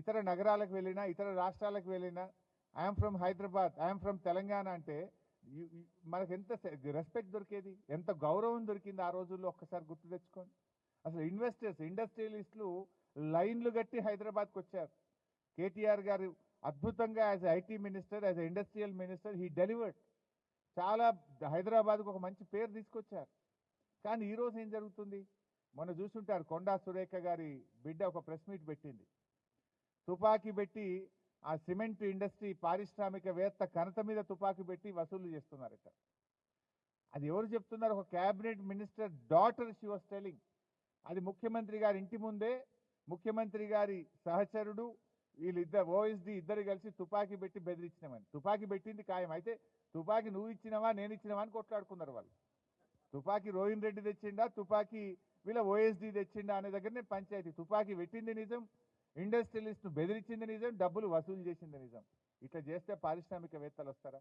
ఇతర నగరాలకు వెళ్ళినా ఇతర రాష్ట్రాలకు వెళ్ళినా I'm from Hyderabad I'm from Telangana అంటే మనకు ఎంత రెస్పెక్ట్ దొరికేది? ఎంత గౌరవం దొరికింది ఆ రోజుల్లో ఒక్కసారి గుర్తు తెచ్చుకోండి. అసలు ఇన్వెస్టర్స్ ఇండస్ట్రియలిస్టులు లైన్లు కట్టి హైదరాబాద్కి వచ్చారు. కేటీఆర్ గారు అద్భుతంగా as IT minister as industrial minister he delivered చాలా హైదరాబాద్కు ఒక మంచి పేరు తీసుకొచ్చారు. కానీ ఈరోజు ఏం జరుగుతుంది? మొన్న చూసుంటారు కొండా సురేఖ గారి బిడ్డ ఒక ప్రెస్ మీట్ పెట్టింది. తుపాకీ పెట్టి ఆ సిమెంట్ ఇండస్ట్రీ పారిశ్రామికవేత్త కనత మీద తుపాకీ పెట్టి వసూలు చేస్తున్నారట. అది ఎవరు చెప్తున్నారు? ఒక cabinet minister daughter she was telling అది ముఖ్యమంత్రి గారి ఇంటి ముందే ముఖ్యమంత్రి గారి సహచరుడు వీళ్ళిద్దరు ఓఎస్డి ఇద్దరు కలిసి తుపాకీ పెట్టి బెదిరించినామని. తుపాకీ పెట్టింది ఖాయం. అయితే తుపాకీ నువ్వు ఇచ్చినవా నేను ఇచ్చినవా అని కొట్లాడుకున్నారు వాళ్ళు. తుపాకీ రోహిన్ రెడ్డి తెచ్చిండా తుపాకీ వీళ్ళ ఓఎస్డి తెచ్చిండా అనే దగ్గరనే పంచాయతీ. తుపాకీ పెట్టింది నిజం ఇండస్ట్రియలిస్ట్ బెదిరించింది నిజం డబ్బులు వసూలు చేసింది నిజం. ఇట్లా చేస్తే పారిశ్రామికవేత్తలు వస్తారా?